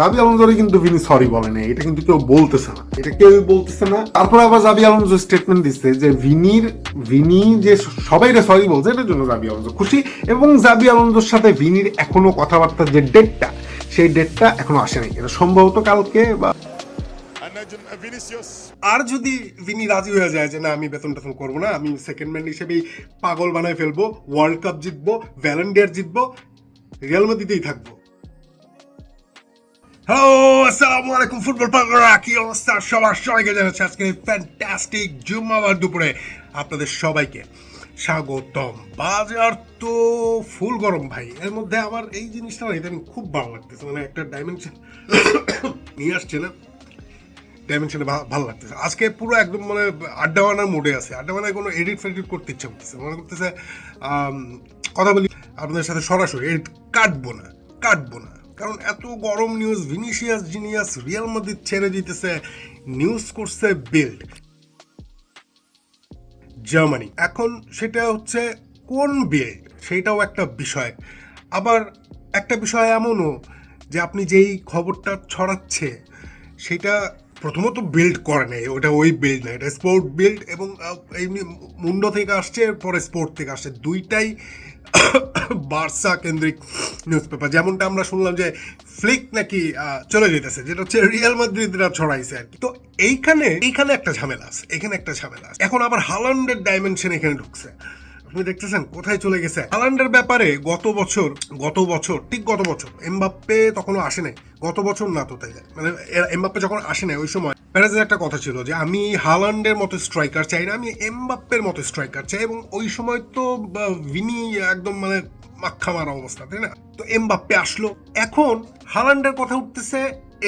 জাবি আলমজরে কিন্তু Vini sorry বলে না এটা কিন্তু কেউ বলতেছে না। এটা কেউ বলতেছে না। তারপর আবার জাবি আলমজো স্টেটমেন্ট দিচ্ছে যে ভিনির, ভিনি যে সবাই এটা সরি বলছে, এটার জন্য জাবি আলমজো খুশি এবং জাবি আলমজোর সাথে ভিনির এখনও কথাবার্তার যে ডেটটা সেই ডেটটা এখনও আসে নাই এটা সম্ভবত কালকে বা. আর যদি ভিনি রাজি হয়ে যায় যে না, আমি বেতন টেতন করব না, আমি সেকেন্ড ম্যান হিসেবেই পাগল বানায় ফেলব ওয়ার্ল্ড কাপ জিতবো ভ্যালেন্ডিয়ার জিতবো রিয়াল মাদ্রিদেই থাকব। হ্যালো আসসালামু আলাইকুম ফুটবল পাগলরা কি অবস্থা? সবার সবাইকে জানাচ্ছি আজকে ফ্যান্টাস্টিক জুম্মাবার দুপুরে আপনাদের সবাইকে। স্বাগতম। বাজার তো ফুল গরম ভাই। এর মধ্যে আমার এই জিনিসটা ইদানিং খুব ভালো লাগতেছে। মানে একটা ডাইমেনশন নিয়ে আসছে না? ডাইমেনশনে ভালো লাগতেছে। আজকে পুরো একদম মানে আড্ডা বানার মোডে আছে। আড্ডা বানায় কোনো এডিট ফেডিট করতে ইচ্ছা করতেছে মনে করতেছে কথা বলি আপনাদের সাথে সরাসরি। এডিট কাটবো না কাটবো না। কারণ এত গরম news Vinicius genius Real Madrid ছেড়ে দিতেছে নিউজ করছে বিল্ড জার্মানি এখন সেটা হচ্ছে কোন বিল্ড সেটাও একটা বিষয়। আবার একটা বিষয় এমনও যে আপনি যেই খবরটা ছড়াচ্ছে, সেটা প্রথমত বিল্ড করে নেই, ওটা ওই বিল্ড না, এটা স্পোর্ট বিল্ড এবং এমনি মুন্ড থেকে আসছে পরে স্পোর্ট থেকে আসছে। দুইটাই বার্সা কেন্দ্রিক নিউজ পেপার যেমনটা আমরা শুনলাম যে ফ্লিক নাকি চলে যেতেছে, যেটা হচ্ছে রিয়াল মাদ্রিদরা ছড়াইছে আর কি। তো এইখানে এইখানে একটা ঝামেলা আছে, এখানে একটা ঝামেলা আছে। এখন আবার হালান্ডের ডাইমেনশন এখানে ঢুকছে। আপনি দেখতেছেন কোথায় চলে গেছে? হালান্ডের ব্যাপারে গত বছর গত বছর, ঠিক গত বছর, এমবাপ্পে তখনও আসে নাই। গত বছর না তো তাই মানে এমবাপ্পে যখন আসে নাই, ওই সময় প্যারাজের একটা কথা ছিল যে, আমি হালান্ডের মতো স্ট্রাইকার চাই না, আমি এমবাপ্পের মতো স্ট্রাইকার চাই এবং ওই সময় তো ভিনি একদম মানে মাক্ষা মারা অবস্থা, তাই না? তো এমবাপ্পে আসলো। এখন হালান্ডের কথা উঠতেছে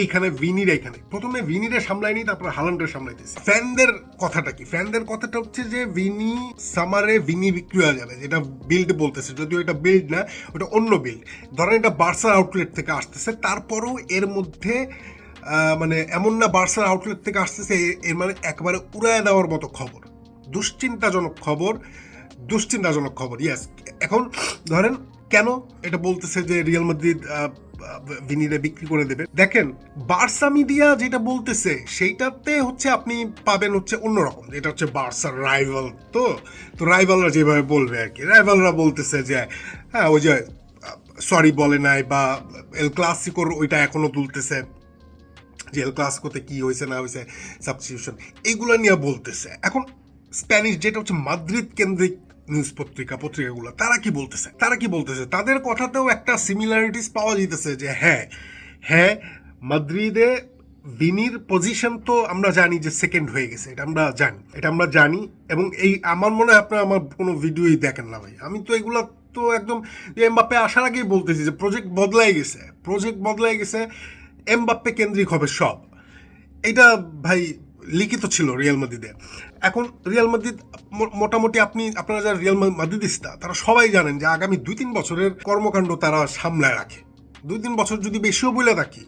এইখানে ভিনির এইখানে। প্রথমে ভিনিরে সামলায়নি তারপর হালান্ডের সামলাইতেছে ফ্যানদের কথাটা কি? ফ্যানদের কথাটা হচ্ছে যে, ভিনি সামারে ভিনি বিক্রি হয়ে যাবে, যেটা বিল্ড বলতেছে। যদিও এটা বিল্ড না, ওটা অন্য বিল্ড ধরেন এটা বার্সার আউটলেট থেকে আসতেছে, তারপরও এর মধ্যে মানে এমন না বার্সার আউটলেট থেকে আসতেছে এর মানে একবারে উড়ায় দেওয়ার মতো খবর। দুশ্চিন্তাজনক খবর দুশ্চিন্তাজনক খবর ইয়াস এখন ধরেন, কেন এটা বলতেছে যে রিয়াল মাদ্রিদ আহ, বিক্রি করে দেবে। দেখেন বার্সা মিডিয়া যেটা বলতেছে সেইটাতে হচ্ছে আপনি পাবেন হচ্ছে অন্যরকম। যেটা হচ্ছে বার্সার রাইভাল তো? তো রাইভালরা যেভাবে বলবে আর কি। রাইভালরা বলতেছে যে হ্যাঁ ওই যে সরি বলে নাই বা এল ক্লাসিকোর ওইটা এখনও তুলতেছে যে এল ক্লাসিকোতে কী হয়েছে না হয়েছে সাবস্টিটিউশন এগুলো নিয়ে বলতেছে। এখন স্প্যানিশ যেটা হচ্ছে মাদ্রিদ কেন্দ্রিক নিউজ পত্রিকা পত্রিকাগুলো, তারা কি বলতেছে? তারা কি বলতেছে? তাদের কথাতেও একটা সিমিলারিটিস পাওয়া যেতেছে যে হ্যাঁ হ্যাঁ মাদ্রিদে ভিনির পজিশন তো আমরা জানি যে সেকেন্ড হয়ে গেছে, এটা আমরা জানি, এটা আমরা জানি, এবং এই আমার মনে হয় আপনারা আমার কোনো ভিডিওই দেখেন না ভাই। আমি তো এগুলো তো একদম এমবাপ্পে আসার আগেই বলতেছি যে প্রজেক্ট বদলাই গেছে প্রজেক্ট বদলাই গেছে, এমবাপ্পে কেন্দ্রিক হবে সব। এটা ভাই লিখিত ছিল রিয়াল মাদ্রিদে। এখন রিয়াল মাদ্রিদ মোটামুটি আপনি, আপনারা যারা রিয়াল মাদিদিস্তা তারা সবাই জানেন যে আগামী দুই তিন বছরের কর্মকাণ্ড তারা সামলায় রাখে। দুই তিন বছর যদি বেশিও বলে রাখি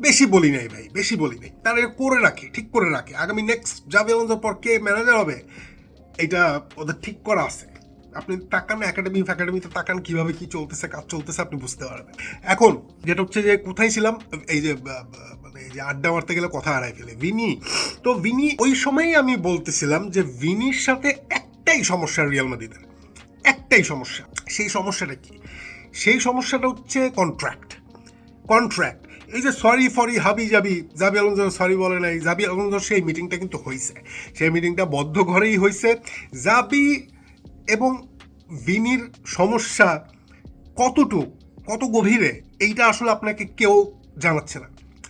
বেশি বলি নাই ভাই, বেশি বলি নাই। তারা করে রাখে, ঠিক করে রাখে। আগামী নেক্সট যাবে আমাদের পর কে ম্যানেজার হবে, এটা ওদের ঠিক করা আছে। আপনি তাকান একাডেমি ফ্যাকাডেমিতে তাকান, কীভাবে কি চলতেছে, কাজ চলতেছে, আপনি বুঝতে পারবেন। এখন, যেটা হচ্ছে যে, কোথায় ছিলাম? এই যে মানে এই যে আড্ডা মারতে গেলে কথা হারাই ফেলে। ভিনি, তো ভিনি, ওই সময়ই আমি বলতেছিলাম যে, ভিনির সাথে একটাই সমস্যা রিয়াল মাদিদের একটাই সমস্যা। সেই সমস্যাটা কি? সেই সমস্যাটা হচ্ছে কন্ট্রাক্ট কন্ট্রাক্ট এই যে সরি ফরি হাবি যাবি। জাবি আলমজ সরি বলে নাই। জাবি আলমজ সেই মিটিংটা কিন্তু হয়েছে সেই মিটিংটা বদ্ধ ঘরেই হয়েছে জাবি এবং ভিনির সমস্যা কতটুক, কত গভীরে, এইটা আসলে আপনাকে কেউ জানাচ্ছে না।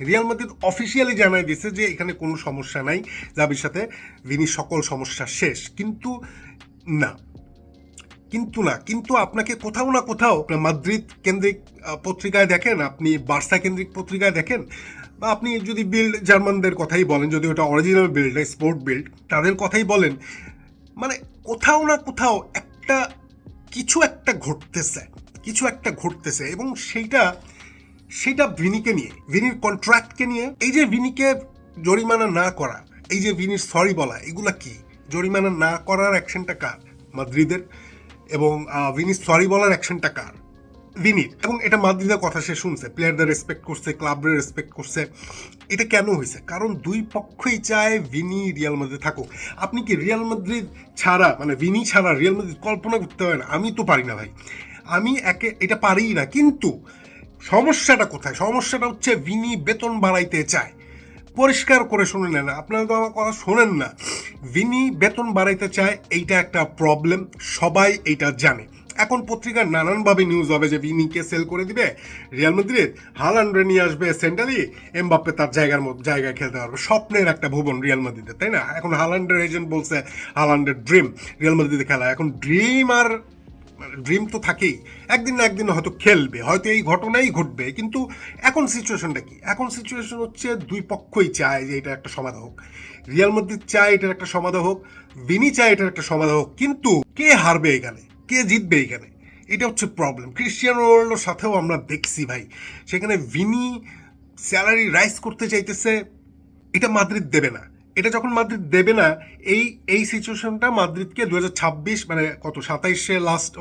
রিয়াল মাদ্রিদ অফিসিয়ালি জানাই দিয়েছে যে এখানে কোনো সমস্যা নাই, জাবির সাথে ভিনির সকল সমস্যা শেষ। কিন্তু না কিন্তু না, কিন্তু আপনাকে কোথাও না কোথাও মাদ্রিদ কেন্দ্রিক পত্রিকায় দেখেন, আপনি বার্সা কেন্দ্রিক পত্রিকায় দেখেন, বা আপনি যদি বিল্ড জার্মানদের কথাই বলেন, যদি ওটা অরিজিনাল বিল্ড স্পোর্ট বিল্ড তাদের কথাই বলেন মানে কোথাও না কোথাও একটা, কিছু একটা ঘটতেছে, কিছু একটা ঘটতেছে এবং সেইটা সেটা ভিনিকে নিয়ে, ভিনির কন্ট্রাক্টকে নিয়ে, এই যে ভিনিকে জরিমানা না করা, এই যে ভিনির সরি বলা, এগুলো কি? জরিমানা না করার অ্যাকশনটা কার? মাদ্রিদের এবং ভিনির সরি বলার অ্যাকশনটা কার? ভিনির এবং এটা মাদ্রিদের কথা সে শুনছে। প্লেয়ারদের রেসপেক্ট করছে ক্লাবের রেসপেক্ট করছে। এটা কেন হয়েছে? কারণ দুই পক্ষই চায় ভিনি রিয়াল মাদ্রিদ থাকুক। আপনি কি রিয়াল মাদ্রিদ ছাড়া মানে ভিনি ছাড়া রিয়াল মাদ্রিদ কল্পনা করতে পারেন? আমি তো পারি না ভাই। আমি একে, এটা পারিই না। কিন্তু সমস্যাটা কোথায়? সমস্যাটা হচ্ছে ভিনি বেতন বাড়াইতে চায়। পরিষ্কার করে শুনে নেন। আপনারা তো আমার কথা শোনেন না। ভিনি বেতন বাড়াইতে চায়, এইটা একটা প্রবলেম সবাই এইটা জানে। এখন পত্রিকার নানানভাবে নিউজ হবে যে ভিনিকে সেল করে দিবে রিয়াল মাদ্রিদ হালান্ডে নিয়ে আসবে সেন্টালি এমবাপ্পে তার জায়গার মতো জায়গায় খেলতে পারবে। স্বপ্নের একটা ভুবন রিয়াল মাদ্রিদের তাই না? এখন হালান্ডের এজেন্ট বলছে হালান্ডের ড্রিম রিয়াল মাদ্রিদে খেলা। এখন ড্রিম আর ড্রিম তো থাকেই। একদিন না একদিন হয়তো খেলবে, হয়তো এই ঘটনাই ঘটবে, কিন্তু এখন সিচুয়েশনটা কি? এখন সিচুয়েশন হচ্ছে দুই পক্ষই চায় যে এটা একটা সমাধা হোক। রিয়াল মাদ্রিদ চায় এটার একটা সমাধা হোক ভিনি চায় এটার একটা সমাধা হোক, কিন্তু কে হারবে এখানে? কে জিতবে এখানে? এটা হচ্ছে প্রবলেম ক্রিশ্চিয়ানো রোনাল্ডোর সাথেও আমরা দেখছি ভাই। সেখানে ভিনি স্যালারি রাইজ করতে চাইতেছে, এটা মাদ্রিদ দেবে না। এটা যখন মাদ্রিদ দেবে না, এই এই সিচুয়েশনটা মাদ্রিদকে দু ছাব্বিশ মানে কত, সাতাইশে লাস্ট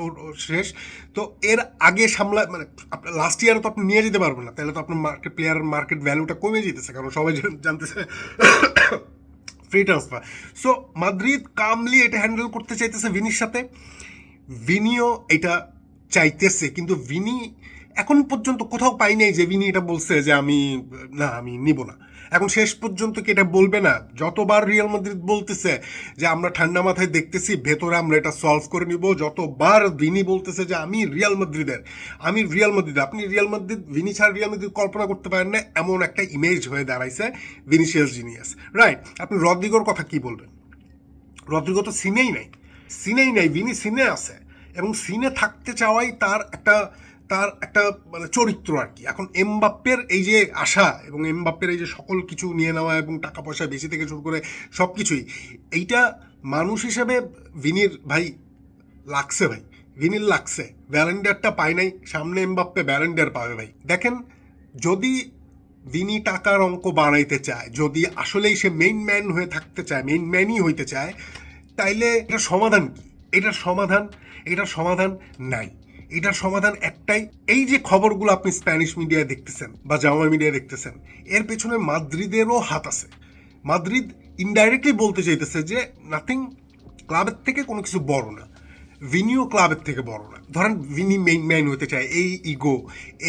শেষ, তো এর আগে সামলা মানে আপনার লাস্ট ইয়ারে তো আপনি নিয়ে যেতে পারবেন না। তাহলে তো আপনার মার্কেট প্লেয়ার মার্কেট ভ্যালুটা কমে যেতেছে, কারণ সবাই জানতেছে free transfer so Madrid calmly এটা হ্যান্ডেল করতে চাইতেছে ভিনির সাথে। ভিনিও এটা চাইতেছে, কিন্তু ভিনি এখন পর্যন্ত কোথাও পাই নাই যে ভিনি এটা বলছে যে আমি, না, আমি নিব না। এখন শেষ পর্যন্ত কি এটা বলবে না? যতবার রিয়াল মাদ্রিদ বলতেছে যে আমরা ঠান্ডা মাথায় দেখতেছি, ভেতরে আমরা এটা সলভ করে নিব। যতবার ভিনি বলতেছে যে আমি রিয়াল মাদ্রিদের আমি রিয়াল মাদ্রিদ আপনি রিয়াল মাদ্রিদ ভিনি ছাড়া রিয়াল মাদ্রিদ কল্পনা করতে পারেন না, এমন একটা ইমেজ হয়ে দাঁড়াইছে ভিনিসিয়াস জিনিয়াস রাইট আপনি রদ্রিগোর কথা কি বলবেন? রদ্রিগো তো সিনেই নাই। সিনেই নাই, ভিনি সিনে আছে। এবং সিনে থাকতে চাওয়াই তার একটা তার একটা মানে চরিত্র আর কি। এখন এমবাপ্পের এই যে আশা এবং এমবাপ্পের এই যে সকল কিছু নিয়ে নেওয়া এবং টাকা পয়সা বেশি থেকে শুরু করে সব কিছুই, এইটা মানুষ হিসেবে ভিনির, ভাই, লাগছে ভাই। ভিনির লাগছে। ব্যালেন্ডারটা পায় নাই। সামনে এমবাপ্পে ব্যালেন্ডার পাবে ভাই। দেখেন, যদি ভিনি টাকার অঙ্ক বাড়াইতে চায়, যদি আসলেই সে মেইন ম্যান হয়ে থাকতে চায় মেইন ম্যানই হইতে চায় তাইলে এটা সমাধান কি? এটার সমাধান এটার সমাধান নাই। এটার সমাধান একটাই, এই যে খবরগুলো আপনি স্প্যানিশ মিডিয়ায় দেখতেছেন বা জামা মিডিয়ায় দেখতেছেন, এর পেছনে মাদ্রিদেরও হাত আছে। মাদ্রিদ ইনডাইরেক্টলি বলতে চাইতেছে যে নাথিং ক্লাবের থেকে কোনো কিছু বড় না। ভিনিও ক্লাবের থেকে বড় না। ধরেন ভিনি মেইন ম্যান হতে চায়, এই ইগো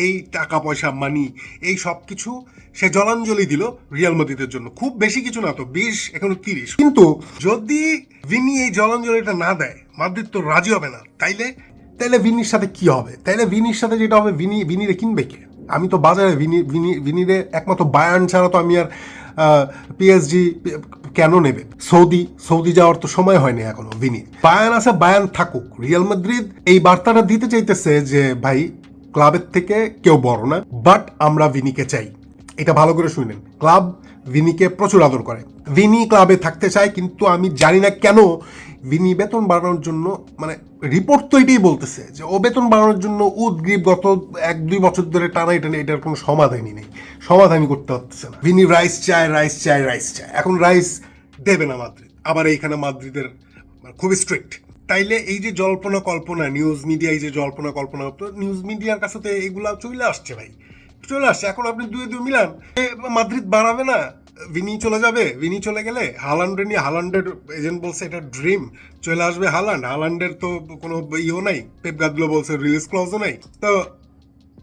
এই টাকা পয়সা মানি এই সব কিছু সে জলাঞ্জলি দিল রিয়াল মাদ্রিদের জন্য। খুব বেশি কিছু না তো, বিশ, এখনও তিরিশ। কিন্তু যদি ভিনি এই জলাঞ্জলিটা না দেয় মাদ্রিদ তো রাজি হবে না, তাইলে তাইলে ভিনির সাথে কি হবে? তাইলে ভিনির সাথে যেটা হবে ভিনি ভিনিরে কিনবে কে? আমি তো বাজারে ভিনি ভিনি ভিনিরে একমাত্র বায়ান ছাড়া তো আমি আর পিএসজি কেন নেবে? সৌদি সৌদি যাওয়ার তো সময় হয়নি এখনও ভিনি বায়ান আছে, বায়ান থাকুক। রিয়াল মাদ্রিদ এই বার্তাটা দিতে চাইতেছে যে, ভাই, ক্লাবের থেকে কেউ বড় না বাট আমরা ভিনিকে চাই। এটা ভালো করে শুনেন। ক্লাব ভিনিকে প্রচুর আদর করে। ভিনি ক্লাবে থাকতে চায়, কিন্তু আমি জানি না কেন ভিনি বেতন বাড়ানোর জন্য মানে রিপোর্ট তো এটাই বলতেছে যে, ও বেতন বাড়ানোর জন্য উদ্গ্রীব গত এক, দুই বছর ধরে টানা এটা এটার কোনো সমাধানই নেই। সমাধানই করতে পারতেছে না। ভিনি রাইস চায় রাইস চায় রাইস চায়। এখন রাইস দেবে না মাদ্রিদ। আবার এইখানে মাদ্রিদের মানে খুব স্ট্রিক্ট তাইলে এই যে জল্পনা কল্পনা নিউজ মিডিয়া এই যে জল্পনা কল্পনা হতো নিউজ মিডিয়ার কাছে তো এগুলা চলে আসছে ভাই। চলে আসছে। এখন আপনি দুই দুই মিলান। মাদ্রিদ বাড়াবে না। ভিনি চলে যাবে? ভিনি চলে গেলে হালান্ডে নিয়ে হালান্ডের এজেন্ট বলছে, এটা ড্রিম চলে আসবে হালান্ড হালান্ডের তো কোনো ইয়েও নাই পেপ গাদগুলো বলছে রিলিজ ক্লজও নাই। তো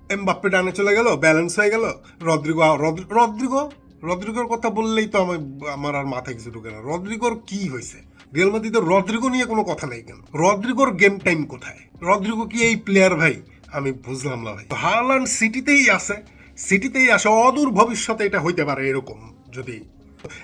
এমবাপ্পে ডানে চলে গেল ব্যালেন্স হয়ে গেল। রদ্রিগো রদ্রি- রদ্রিগো রদ্রিগোর কথা বললেই তো আমার আমার আর মাথায় কিছু ঢুকে না। রদ্রিগোর কি হয়েছে? রিয়াল মাদ্রিদের রদ্রিগো নিয়ে কোনো কথা নেই কেন? রদ্রিগোর গেম টাইম কোথায়? রদ্রিগো কি এই প্লেয়ার ভাই? আমি বুঝলাম না ভাই। হালান্ড সিটিতেই আছে। সিটিতেই আসে, অদূর ভবিষ্যতে এটা হইতে পারে এরকম। যদি।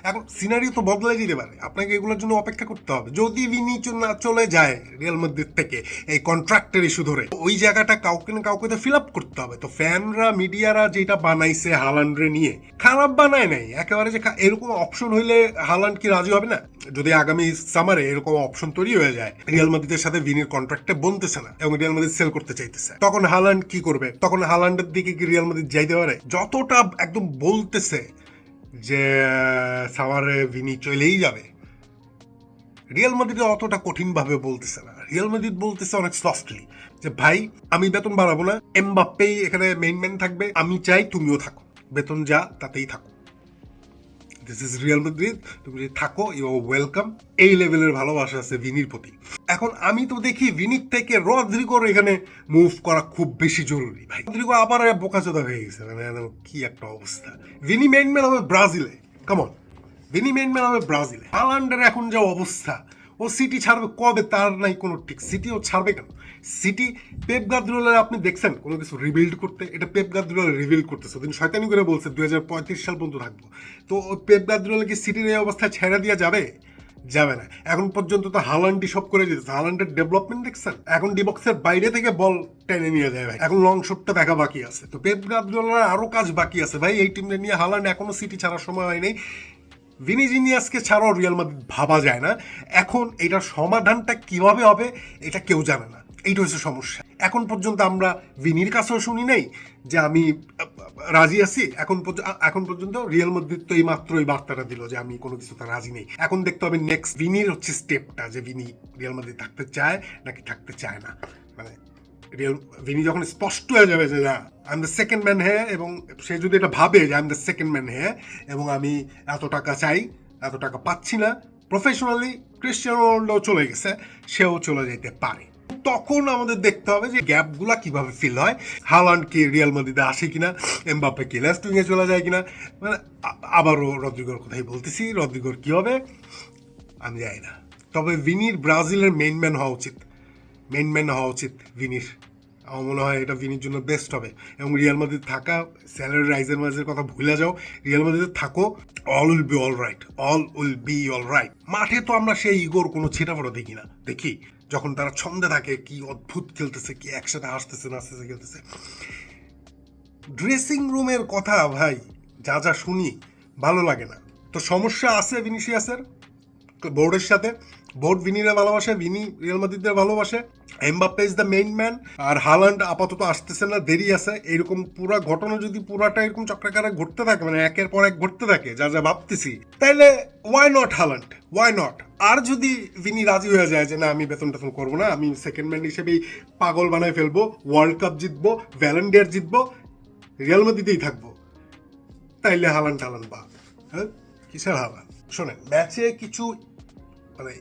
এখন সিনারিও তো বদলে যেতে পারে। আপনাকে এগুলোর জন্য অপেক্ষা করতে হবে। যদি ভিনি চ- না চলে যায় রিয়াল মাদ্রিদ থেকে, এই কন্ট্রাক্টের ইস্যু ধরে, ওই জায়গাটা কাউকে না কাউকে তো ফিল আপ করতে হবে। তো ফ্যানরা মিডিয়ারা যেটা বানাইছে হালান্ডরে নিয়ে, খারাপ বানায় নাই। একেবারে যে এরকম অপশন হইলে হালান্ড কি রাজি হবে না? যদি আগামী সামারে এরকম অপশন তৈরি হয়ে যায় রিয়াল মাদ্রিদের সাথে ভিনির কন্ট্রাক্টে বনতেছে না এবং রিয়াল মাদ্রিদ সেল করতে চাইতেছে। তখন হালান্ড কি করবে? তখন হালান্ডের দিকে কি রিয়াল মাদ্রিদ যাইতে পারে? যতটা একদম বলতেছে যে সামারে ভিনি চলেই যাবে। রিয়াল মাদ্রিদ অতটা কঠিনভাবে বলতেছে না। রিয়াল মাদ্রিদ বলতেছে অনেক সফটলি যে, ভাই, আমি বেতন বাড়াবো না। এম এমবাপ্পেই এখানে মেইন ম্যান থাকবে। আমি চাই তুমিও থাকো। বেতন যা, তাতেই থাকো। দিস ইজ রিয়াল মাদ্রিদ তুমি যদি থাকো ইউ আর ওয়েলকাম এই লেভেলের ভালোবাসা আছে ভিনির প্রতি। এখন আমি তো দেখি ভিনির থেকে রদ্রিগোর এখানে মুভ করা খুব বেশি জরুরি, ভাই। রদ্রিগো আবার বোকাচোদা হয়ে গেছে মানে কি একটা অবস্থা। ভিনি মেইনম্যান হবে ব্রাজিলে কেমন ভিনি মেইনম্যান হবে ব্রাজিলে হালান্ডের এখন যা অবস্থা ও সিটি ছাড়বে কবে তার নাই কোনো ঠিক। সিটি ও ছাড়বে কেন? সিটি পেপ গার্দিওলার আপনি দেখছেন কোনো কিছু রিবিল্ড করতে? এটা পেপ গার্দিওলা রিবিল্ড করতেছে। তিনি শয়তানি করে বলছে দু হাজার পঁয়ত্রিশ সাল পর্যন্ত থাকব। তো পেপ গার্দিওলা কি সিটির এই অবস্থায় ছেড়ে দেওয়া যাবে? যাবে না। এখন পর্যন্ত তো হালান্ডি সব করে যেতেছে হালান্ডের ডেভেলপমেন্ট দেখছেন? এখন ডিবক্সের বাইরে থেকে বল টেনে নিয়ে যায় ভাই। এখন লং শটটা দেখা বাকি আছে। তো পেপ গার্দিওলার আরও কাজ বাকি আছে ভাই। এই টিমটা নিয়ে হালান্ড এখনও সিটি ছাড়ার সময় হয়নি ভিনিজিনিয়াসকে ছাড়াও রিয়াল মাদ্রিদ ভাবা যায় না। এখন এটার সমাধানটা কীভাবে হবে, এটা কেউ জানে না। এইটা হচ্ছে সমস্যা। এখন পর্যন্ত আমরা ভিনির কাছেও শুনি নাই যে আমি রাজি আছি। এখন এখন পর্যন্ত রিয়াল মাদ্রিদ তো এই মাত্র এই বার্তাটা দিল যে আমি কোনো কিছুতে রাজি নেই। এখন দেখতে হবে নেক্সট ভিনির হচ্ছে স্টেপটা যে ভিনি রিয়াল মাদ্রিদ থাকতে চায় নাকি থাকতে চায় না। মানে ভিনি যখন স্পষ্ট হয়ে যাবে যে না I am the second man হ্যাঁ এবং সে যদি এটা ভাবে যে I am the second man হ্যাঁ এবং আমি এত টাকা চাই, এত টাকা পাচ্ছি না প্রফেশনালি ক্রিশ্চিয়ানো রোনাল্ডো চলে গেছে, সেও চলে যেতে পারে। তখন আমাদের দেখতে হবে যে গ্যাপগুলো কীভাবে ফিল হয়, হালান্ড কি রিয়াল মাদ্রিদে আসে কিনা এমবাপ্পে কি লেস্ট উইংয়ে চলে যায় কিনা মানে আবারও রদ্রিগোর কথাই বলতেছি, রদ্রিগোর কি হবে, আমি জানি না। তবে ভিনির ব্রাজিলের মেইন ম্যান হওয়া উচিত। মেইন ম্যান হওয়া উচিত ভিনির। আমার মনে হয় এটা ভিনির জন্য বেস্ট হবে। এবং রিয়াল মাদ্রিদ থাকা স্যালারি রাইজের মাঝের কথা ভুলে যাও, রিয়াল মাদ্রিদ থাকো all will be all right all will be all right মাঠে তো আমরা সেই ইগোর কোনো ছিটাফোটা দেখি না। দেখি, যখন তারা ছন্দে থাকে, কি অদ্ভুত খেলতেছে, কি একসাথে হাসতেছে, নাচতেছে, খেলতেছে। ড্রেসিং রুমের কথা ভাই, যা যা শুনি, ভালো লাগে না। তো সমস্যা আছে ভিনিসিয়াসের? বোর্ডের সাথে। বোর্ড ভিনিরে ভালোবাসে, ভিনি রিয়াল মাদ্রিদের ভালোবাসে। Mbappe is the main man R Haaland আপাতত আসতেছে না, দেরি আছে। এরকম পুরো ঘটনা যদি পুরাটা এরকম চক্রাকারে ঘটতে থাকে মানে একের পর এক ঘটতে থাকে, যা যা ভাবতেছি, তাইলে why not Haaland? Why not আর যদি ভিনি রাজি হয়ে যায় যে না, আমি বেতন টেতন করব না, আমি সেকেন্ড ম্যান হিসেবেই পাগল বানায় ফেলব ওয়ার্ল্ড কাপ জিতবো ভ্যালেন্ডিয়ার জিতবো, রিয়াল মাদ্রিদেই থাকব, তাইলে হালান টালান বা হ্যাঁ? কিসের হালান শোনেন, ম্যাচে কিছু মানে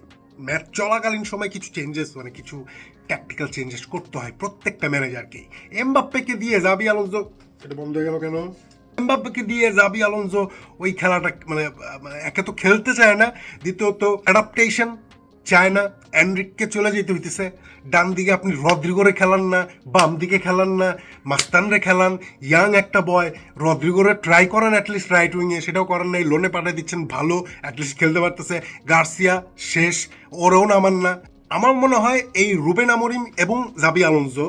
ম্যাচ চলাকালীন সময় কিছু চেঞ্জেস মানে কিছু ট্যাকটিক্যাল চেঞ্জেস করতে হয় প্রত্যেকটা ম্যানেজারকেই এমবাপ্পেকে দিয়ে জাবি আলোনজো এটা বন্ধ হয়ে গেল কেন? এমবাপ্পেকে দিয়ে জাবি আলোনজো ওই খেলাটা মানে মানে একে তো খেলতে চায় না, দ্বিতীয়ত অ্যাডাপ্টেশন চায় না অ্যান্ড্রিককে চলে যেতে হইতেছে। ডান দিকে আপনি রদ্রিগোরে খেলান না বাম দিকে খেলান না, মাস্তানরে খেলান, ইয়াং একটা বয় রদ্রিগোরে ট্রাই করেন অ্যাটলিস্ট রাইট উইংয়ে সেটাও করেন নাই লোনে পাঠিয়ে দিচ্ছেন, ভালো অ্যাটলিস্ট খেলতে পারতেছে। গার্সিয়া, শেষ, ওরেও নামান না। আমার মনে হয় এই রুবেন আমরিম এবং জাবি আলোনজো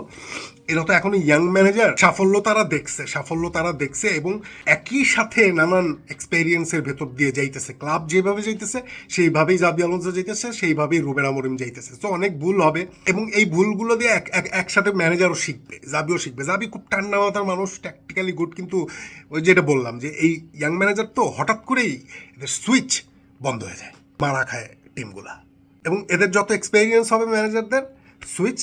এরা তো এখন ইয়াং ম্যানেজার সাফল্য তারা দেখছে, সাফল্য তারা দেখছে এবং একই সাথে নানান এক্সপেরিয়েন্সের ভেতর দিয়ে যাইতেছে। ক্লাব যেভাবে যাইতেছে, সেইভাবেই জাবি আলোনসো যাইতেছে, সেইভাবেই রুবেন আমরিম যাইতেছে। তো অনেক ভুল হবে এবং এই ভুলগুলো দিয়ে এক- একসাথে ম্যানেজারও শিখবে জাবিও শিখবে। জাবি খুব ঠান্ডা মাথার মানুষ ট্যাকটিক্যালি গুড কিন্তু ওই যেটা বললাম যে এই ইয়াং ম্যানেজার তো হঠাৎ করেই এদের সুইচ বন্ধ হয়ে যায়, মারা খায় টিমগুলা এবং এদের যত এক্সপেরিয়েন্স হবে ম্যানেজারদের সুইচ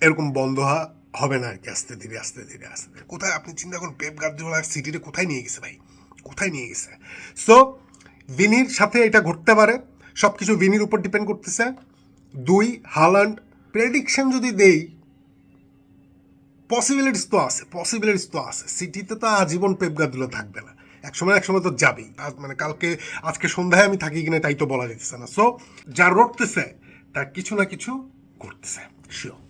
এরকম বন্ধ হওয়া হবে না আর কি আস্তে ধীরে আস্তে ধীরে, আস্তে কোথায় আপনি চিন্তা করুন পেপ গার্দিওলা সিটিতে কোথায় নিয়ে গেছে ভাই? কোথায় নিয়ে গেছে? সো ভিনির সাথে এটা ঘটতে পারে। সব কিছু ভিনির উপর ডিপেন্ড করতেছে। দুই হালান্ড প্রেডিকশন যদি দেই পসিবিলিটিস তো আছে পসিবিলিটিস তো আছে। সিটিতে তো আজীবন পেপ গার্দিওলা থাকবে না। এক সময় এক সময় তো যাবেই। মানে কালকে, আজকে সন্ধ্যায় আমি থাকি কিনা তাই তো বলা যেতেছে না। সো যা রটতেছে, তার কিছু না কিছু ঘটতেছে শিওর